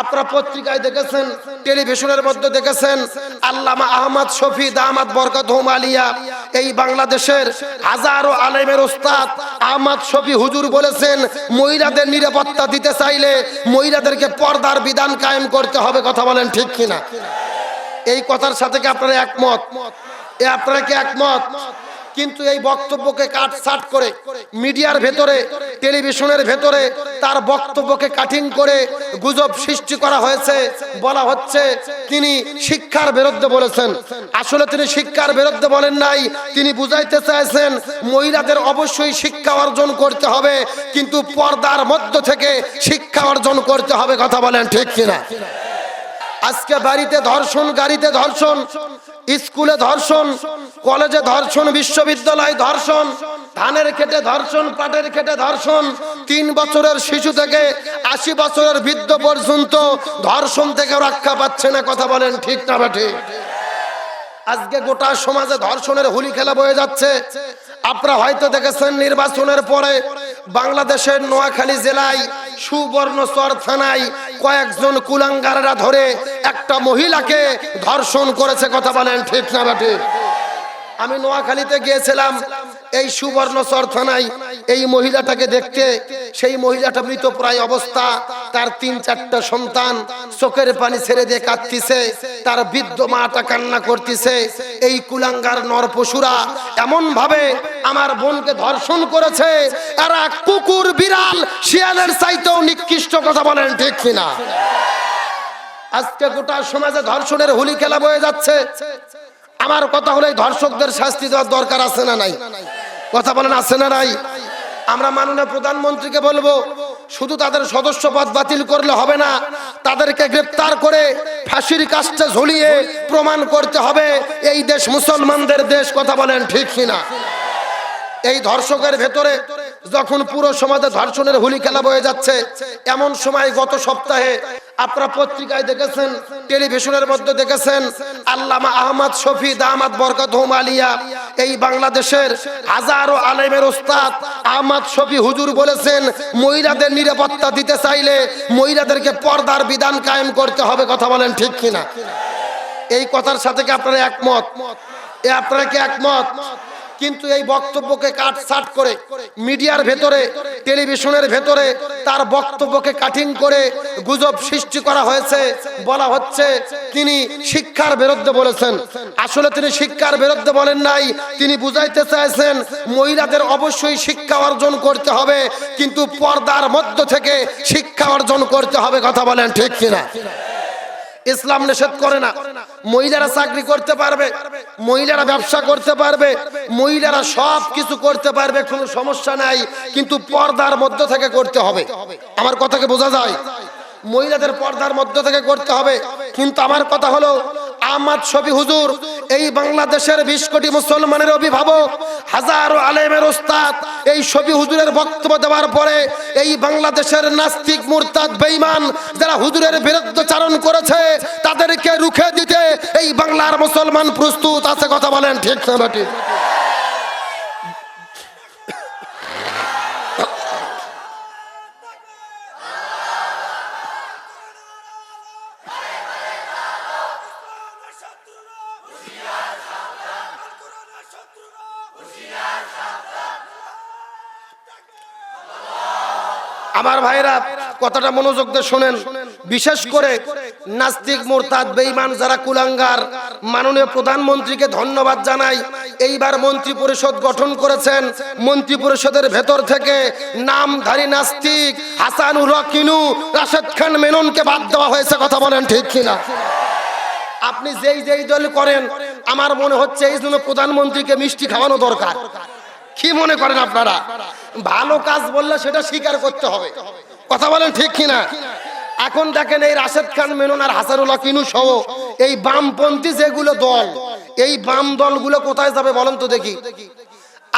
আপনারা পত্রিকায় দেখেছেন, টেলিভিশনের মধ্যে দেখেছেন, আল্লামা আহমদ শফি দামাদ বরকত আলিয়া, এই বাংলাদেশের হাজারো আলেমের ওস্তাদ আহমদ শফি হুজুর বলেছেন, মহিলাদের নিরাপত্তা দিতে চাইলে মহিলাদেরকে পর্দার বিধান কায়েম করতে হবে, কথা বলেন ঠিক কিনা? এই কথার সাথে কি আপনারা একমত? এ আপনারা কি একমত? কিন্তু এই বক্তব্যকে কাটছাট করে মিডিয়ার ভেতরে, টেলিভিশনের ভেতরে তার বক্তব্যকে কাঠিন করে গুজব সৃষ্টি করা হয়েছে। বলা হচ্ছে তিনি শিক্ষার বিরুদ্ধে বলেছেন। আসলে তিনি শিক্ষার বিরুদ্ধে বলেন নাই। তিনি বুঝাইতে চাইছেন, মহিলাদের অবশ্যই শিক্ষা অর্জন করতে হবে, কিন্তু পর্দার মধ্য থেকে শিক্ষা অর্জন করতে হবে, কথা বলেন ঠিক কিনা? আজকে বাড়িতে ধর্ষণ, গাড়িতে ধর্ষণ স্কুলে ধর্ষণ, কলেজে ধর্ষণ, বিশ্ববিদ্যালয় ধর্ষণ, ধানের খেটে ধর্ষণ, পাটের খেটে ধর্ষণ, তিন বছরের শিশু থেকে আশি বছরের বৃদ্ধ পর্যন্ত ধর্ষণ থেকে রক্ষা পাচ্ছে না, কথা বলেন ঠিক না বা আজকে গোটা সমাজে ধর্ষণের হুলি খেলা বয়ে যাচ্ছে। আপনারা হয়তো দেখেছেন নির্বাচনের পরে বাংলাদেশের নোয়াখালী জেলায় সুবর্ণ সুবর্ণচর থানায় কয়েকজন কুলাঙ্গাররা ধরে একটা মহিলাকে ধর্ষণ করেছে, কথা বলেন ঠিক না বাটে আমি নোয়াখালীতে গিয়েছিলাম, এই সুবর্ণচর থানায় এই মহিলাটাকে দেখতে, সেই মহিলাটা মৃত প্রায় অবস্থা তার তিন চারটা সন্তান চোখের পানি ছেড়ে দিয়ে কাঁদতিছে, তার বৃদ্ধ মাটা কান্না করতেছে, এই কুলাঙ্গার নর পশুরা এমন ভাবে আমার বোনকে ধর্ষণ করেছে, এরা কুকুর, বিড়াল, শিয়ালের চাইতেও নিকৃষ্ট কথা বলেন ঠিক কিনা? আজকে গোটা সমাজে ধর্ষণের হুলি খেলা বয়ে যাচ্ছে। আমার কথা হলো ধর্ষকদের শাস্তি দেওয়ার দরকার আছে না নাই? কথা বলেন, আছে না নাই? আমরা মাননীয় প্রধানমন্ত্রীকে বলব শুধু তাদের সদস্য পদ বাতিল করলে হবে না, তাদেরকে গ্রেপ্তার করে ফাঁসির কাজটা ঝুলিয়ে প্রমাণ করতে হবে। এই দেশ মুসলমানদের দেশ, কথা বলেন ঠিক কিনা? এই ধর্ষকের ভেতরে যখন পুরো সমাজে ধর্ষণের হুলি খেলা বয়ে যাচ্ছে, এমন সময় গত সপ্তাহে আপনারা পত্রিকায় দেখেছেন, টেলিভিশনের মধ্যে দেখেছেন, আল্লামা আহমদ শফি দামাদ বরকত আলিয়া, এই বাংলাদেশের হাজারো আলেমের ওস্তাদ আহমদ শফি হুজুর বলেছেন, মহিলাদের নিরাপত্তা দিতে চাইলে মহিলাদেরকে পর্দার বিধান কায়েম করতে হবে, কথা বলেন ঠিক কিনা? এই কথার সাথে কি আপনারা একমত? এ আপনারা কি একমত? কিন্তু এই বক্তব্যকে কাটছাট করে মিডিয়ার ভেতরে, টেলিভিশনের ভেতরে তার বক্তব্যকে কাঠিন করে গুজব সৃষ্টি করা হয়েছে। বলা হচ্ছে তিনি শিক্ষার বিরুদ্ধে বলেছেন। আসলে তিনি শিক্ষার বিরুদ্ধে বলেন নাই। তিনি বুঝাইতে চাইছেন, মহিলাদের অবশ্যই শিক্ষা অর্জন করতে হবে, কিন্তু পর্দার মধ্য থেকে শিক্ষা অর্জন করতে হবে, কথা বলেন ঠিক কিনা? ইসলাম নিষেধ করে না। মহিলারা চাকরি করতে পারবে, মহিলারা ব্যবসা করতে পারবে, মহিলারা সব কিছু করতে পারবে, কোনো সমস্যা নাই, কিন্তু পর্দার মধ্য থেকে করতে হবে। আমার কথাকে বোঝা যায়? মহিলাদের পর্দার মধ্য থেকে করতে হবে। কিন্তু আমার কথা হলো আমার ছবি হুজুর এই বাংলাদেশের বিশ কোটি মুসলমানের অভিভাবক, হাজারো আলেমের ওস্তাদ এই ছবি হুজুরের বক্তব্য দেওয়ার পরে এই বাংলাদেশের নাস্তিক, মুরতাদ, বেঈমান যারা হুজুরের বিরুদ্ধে চারণ করেছে, তাদেরকে রুখে দিতে এই বাংলার মুসলমান প্রস্তুত আছে, কথা বলেন ঠিক না বাটি আমার ভাইরা কথাটা মনোযোগ দিয়ে শোনেন। বিশেষ করে নাস্তিক, মোরতাদ, বেঈমান যারা কুলাঙ্গার, মাননীয় প্রধানমন্ত্রীকে ধন্যবাদ জানাই। এইবার মন্ত্রী পরিষদ গঠন করেছেন। মন্ত্রী পরিষদের ভেতর থেকে নামধারী নাস্তিক হাসানুর রকিনু রাশেদ খান মেননকে বাদ দেওয়া হয়েছে, কথা বলেন ঠিক কিনা? আপনি যেই যেই দল করেন, আমার মনে হচ্ছে এই জন্য প্রধানমন্ত্রীকে মিষ্টি খাওয়ানো দরকার। কি মনে করেন আপনারা? ভালো কাজ বললে সেটা স্বীকার করতে হবে। কথা বলেন ঠিক কিনা? এখন দেখেন এই রাশেদ খান, মেনন আর হাসানুল্লাহ কিনু সহ এই বামপন্থী যেগুলো দল, এই বাম দলগুলো কোথায় যাবে বলেন তো দেখি।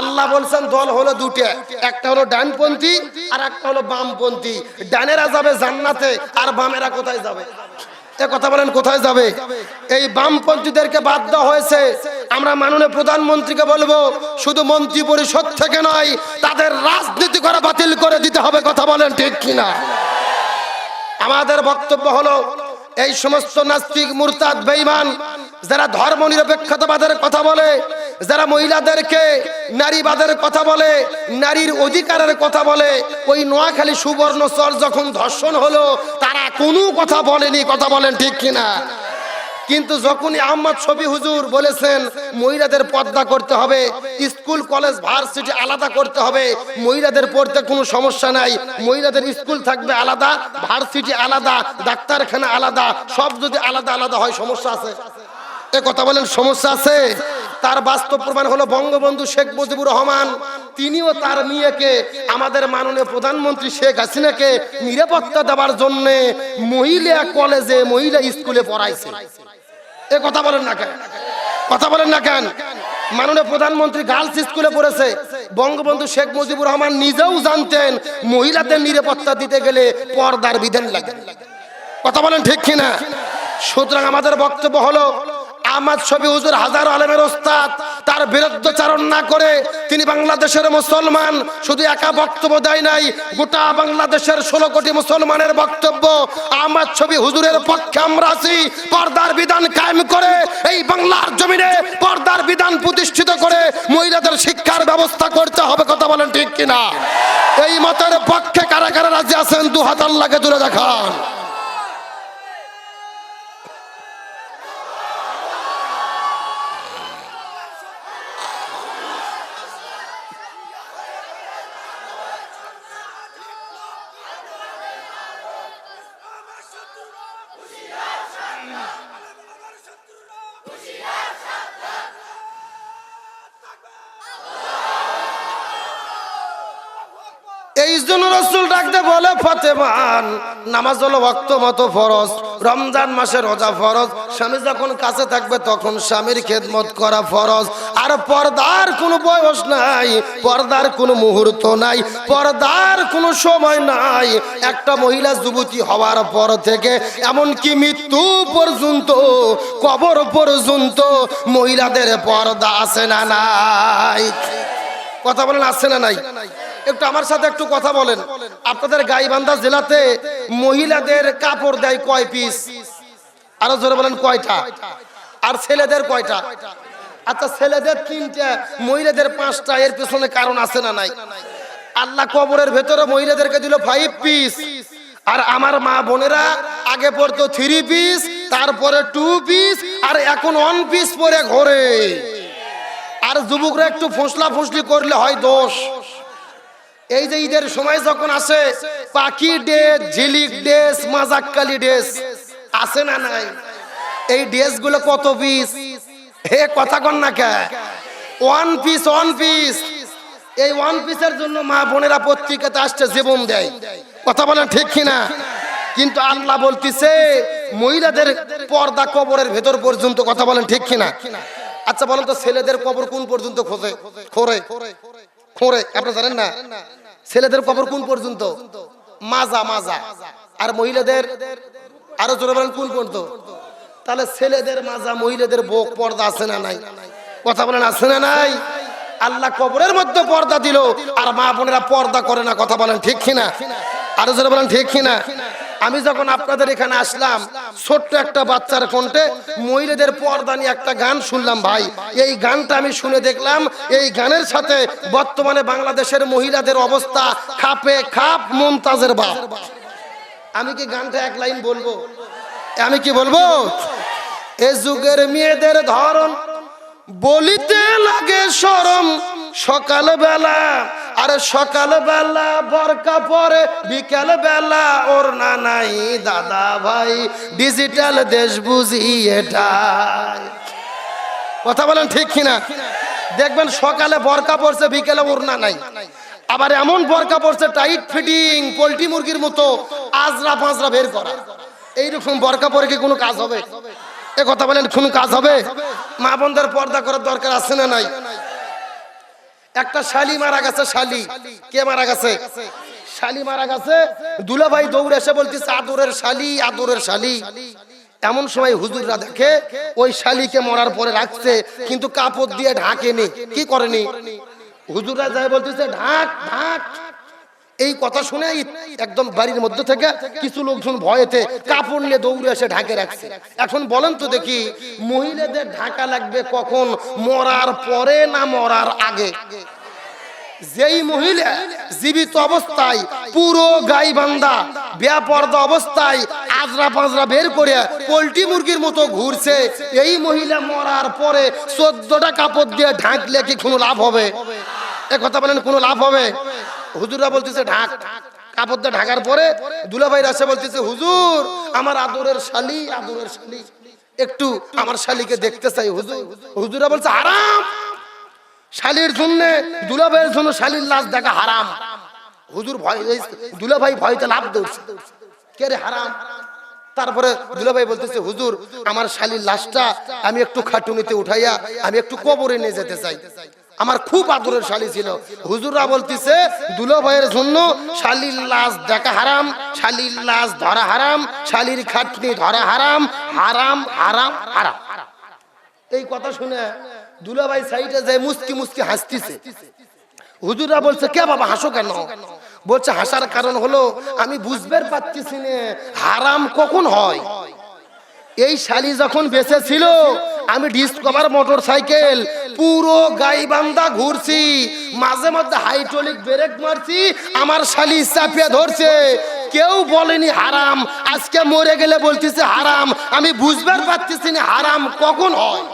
আল্লাহ বলছেন দল হলো দুটো একটা হলো ডানপন্থী আর একটা হলো বামপন্থী। ডানেরা যাবে জান্নাতে আর বামেরা কোথায় যাবে? এ কথা বলেন, কোথায় যাবে? এই বামপন্থীদেরকে বাদ দেওয়া হয়েছে। আমরা মাননীয় প্রধানমন্ত্রীকে বলব, শুধু মন্ত্রী পরিষদ থেকে নয়, তাদের রাজনীতি করে বাতিল করে দিতে হবে, কথা বলেন ঠিক কিনা? আমাদের বক্তব্য হলো এই সমস্ত নাস্তিক, মুরতাদ, বেঈমান, যারা ধর্ম নিরপেক্ষতাবাদের কথা বলে, যারা মহিলাদেরকে নারীবাদের কথা বলে, নারীর অধিকারের কথা বলে, ওই নোয়াখালী সুবর্ণ চর যখন ধর্ষণ হলো, তারা কোনো কথা বলেনি, কথা বলেন ঠিক কিনা? কিন্তু যখনই আহমদ ছবি হুজুর বলেছেন, মহিলাদের পর্দা করতে হবে, স্কুল, কলেজ, ভার্সিটি আলাদা করতে হবে, মহিলাদের পড়তে কোনো সমস্যা নাই, মহিলাদের স্কুল থাকবে আলাদা, ভার্সিটি আলাদা, ডাক্তারখানা আলাদা, সব যদি আলাদা আলাদা হয়, সমস্যা আছে? এ কথা বলেন, সমস্যা আছে? তার বাস্তব প্রমাণ হলো বঙ্গবন্ধু শেখ মুজিবুর রহমান। তিনিও তার মেয়েকে, আমাদের মাননীয় প্রধানমন্ত্রী শেখ হাসিনাকে নিরাপত্তা দেওয়ার জন্য মহিলা কলেজে, মহিলা স্কুলে পড়াইছে। এ কথা বলেন না কেন? কথা বলেন না কেন? মাননীয় প্রধানমন্ত্রী গার্লস স্কুলে পড়েছে। বঙ্গবন্ধু শেখ মুজিবুর রহমান নিজেও জানতেন মহিলাদের নিরাপত্তা দিতে গেলে পর্দার বিধান লাগে। কথা বলেন ঠিক কিনা? সুতরাং আমাদের বক্তব্য হলো আহমদ শফি হুজুর হাজার আলমের ওস্তাদ, তার বিরুদ্ধচারণ না করে তিনি বাংলাদেশের মুসলমান, শুধু একা বক্তব্য দেয় নাই, গোটা বাংলাদেশের ষোলো কোটি মুসলমানের বক্তব্য আহমদ ছবি হুজুরের পক্ষে আমরা আছি। পর্দার বিধান কায়েম করে এই বাংলার জমিনে পর্দার বিধান প্রতিষ্ঠিত করে মহিলাদের শিক্ষার ব্যবস্থা করতে হবে, কথা বলেন ঠিক কিনা? এই মতের পক্ষে কারা কারা রাজি আছেন দু হাত আল্লাহকে দূরে দেখান। রসুল বলে নামাজ হলো ভক্ত মতো ফরজ, রমজান মাসে রোজা ফরজ, স্বামী যখন কাছে থাকবে তখন স্বামীর করা ফরজ, আর পর্দার কোনো বয়স নাই, পর্দার কোনো মুহূর্ত নাই, পর্দার কোনো সময় নাই, একটা মহিলা যুবতী হওয়ার পর থেকে, এমনকি মৃত্যু পর্যন্ত, কবর পর্যন্ত মহিলাদের পর্দা আছে না নাই? কথা বলেন, আছে না নাই? একটু আমার সাথে একটু কথা বলেন। আপনাদের গাইবান্ধা জেলাতে মহিলাদের কাপড় দেয় কয় পিস? আরও জোরে বলেন কয়টা? আর ছেলেদের কয়টা? আচ্ছা ছেলেদের তিনটা, মহিলাদের পাঁচটা, এর পেছনে কারণ আছে না নাই? আল্লাহ কবরের ভেতরে মহিলাদেরকে দিল ফাইভ পিস আর আমার মা বোনেরা আগে পড়তো থ্রি পিস তারপরে টু পিস আর এখন ওয়ান পিস পরে ঘরে। আর যুবকরা একটু ফসলা ফসলি করলে হয় দোষ এই যে ঈদের সময় যখন আসে পাখি ড্রেস, ঝিলিক ড্রেস, মাজাক্কালি ড্রেস, আছে না নাই? এই ড্রেসগুলো কত পিস হে, কথা কন না কে? ওয়ান পিস ওয়ান পিস এই ওয়ান পিসের জন্য মা বোনেরা পত্রিকাতে আসছে, জীবন দেয়। কথা বলেন ঠিক কিনা? কিন্তু আল্লাহ বলতিছে, মহিলাদের পর্দা কবরের ভেতর পর্যন্ত, কথা বলেন ঠিক কিনা? আচ্ছা বলেন তো, ছেলেদের কবর কোন পর্যন্ত খোঁজে? খোরে খোরে আপনি জানেন না, ছেলেদের কবর কোন পর্যন্ত? মাজা মাজা। আর মহিলাদের, আরও জোরে বলেন, কোন পর্যন্ত? তাহলে ছেলেদের মাজা, মহিলাদের বোক, পর্দা আছে না নাই? কথা বলেন, আছে না নাই? আল্লাহ কবরের মধ্যে পর্দা দিল, আর মা বোনেরা পর্দা করে না, কথা বলেন ঠিক কিনা? আরও জোরে বলেন, ঠিক কিনা? আমি যখন আপনাদের এখানে আসলাম, ছোট্ট একটা বাচ্চার কণ্ঠে মহিলাদের পর্দা নিয়ে একটা গান শুনলাম ভাই। এই গানটা আমি শুনে দেখলাম, এই গানের সাথে বর্তমানে বাংলাদেশের মহিলাদের অবস্থা খাপে খাপ মমতাজের বাপ। আমি কি গানটা এক লাইন বলব? আমি কি বলব? এ যুগের মেয়েদের ধরন বলিতে লাগে সরম সকাল বেলা আর সকাল বেলা বরকা পরে বিকাল বেলা ওর না নাই দাদা ভাই ডিজিটাল দেশ বুঝি এটা কথা বলেন ঠিক কিনা? দেখবেন সকালে বরকা পড়ছে, বিকেলে ওড়না নাই আবার এমন বরকা পড়ছে টাইট ফিটিং পোলট্রি মুরগির মতো আজরা পাঁচরা বের করা। এইরকম বরকা পরে কি কোনো কাজ হবে? এ কথা বলেন, কোনো কাজ হবে? মা বোনদের পর্দা করার দরকার আছে না নাই? একটা শালি মারা গেছে, শালি। কে মারা গেছে? শালি মারা গেছে। দুলাভাই দৌড়ে এসে বলতেছে, আদরের শালি আদরের শালি। এমন সময় হুজুররা দেখে, ওই শালিকে মরার পরে রাখছে, কিন্তু কাপড় দিয়ে ঢাকেনি। কি করেনি? হুজুররা যায় বলতেছে, ঢাক ঢাক। এই কথা শুনে একদম বাড়ির মধ্যে থেকে কিছু লোকজন ভয়েতে কাপড় নিয়ে দৌড়ে এসে ঢাকে রাখছে। এখন বলেন তো দেখি, মহিলাদের ঢাকা লাগবে কখন? মরার পরে না মরার আগে? যেই মহিলা জীবিত অবস্থায় পুরো গাই বান্দা বেপর্দা অবস্থায় আজরা পাজরা বের করে পোল্ট্রি মুরগির মতো ঘুরছে, এই মহিলা মরার পরে চোদ্দটা কাপড় দিয়ে ঢাকলে কি কোনো লাভ হবে? এ কথা বলেন, কোনো লাভ হবে? হুজুররা বলতেছে ঢাক। কাপড় ঢাকার পরে দুলাভাইরা এসে বলতেছে, হুজুর, আমার আদরের শালি আদরের শালি। একটু আমার শালিকে দেখতে চাই, হুজুর। হুজুরা বলছে আরাম শালির জন্য, দুলাভাইয়ের জন্য শালির লাশ দেখা হারাম। হুজুর ভয় দুলাভাই ভয়তে লাভ দৌড়ছে। কে রে হারাম? তারপরে দুলাভাই বলতেছে, হুজুর, আমার শালির লাশটা আমি একটু খাটুনিতে উঠাইয়া, আমি একটু কবরে নিয়ে যেতে চাই। আমার খুব আদরের শালি ছিল। হুজুররা বলতেছে, দুলাভাইয়ের জন্য শালির লাশ দেখা হারাম, শালির লাশ ধরা হারাম, শালির খাটনি ধরা হারাম হারাম হারাম হারাম। এই কথা শুনে দুলাভাই সাইডে যায় মুস্কি মুস্কি হাসতিছে। হুজুরা বলছে, কে বাবা, হাসো কেন? বলছে, হাসার কারণ হলো আমি বুঝবার পারতেছি হারাম কখন হয়? এই শালি যখন বেঁচে ছিল আমি ডিসকভার মোটর সাইকেল পুরো গাইবান্ধা ঘুরছি, মাঝে মধ্যে হাইড্রোলিক ব্রেক মারছি, আমার শালি চাপিয়ে ধরছে। কেউ বলেনি হারাম, আজকে মরে গেলে বলতেছে হারাম, আমি বুঝবার পারতেছি না হারাম কখন হয়।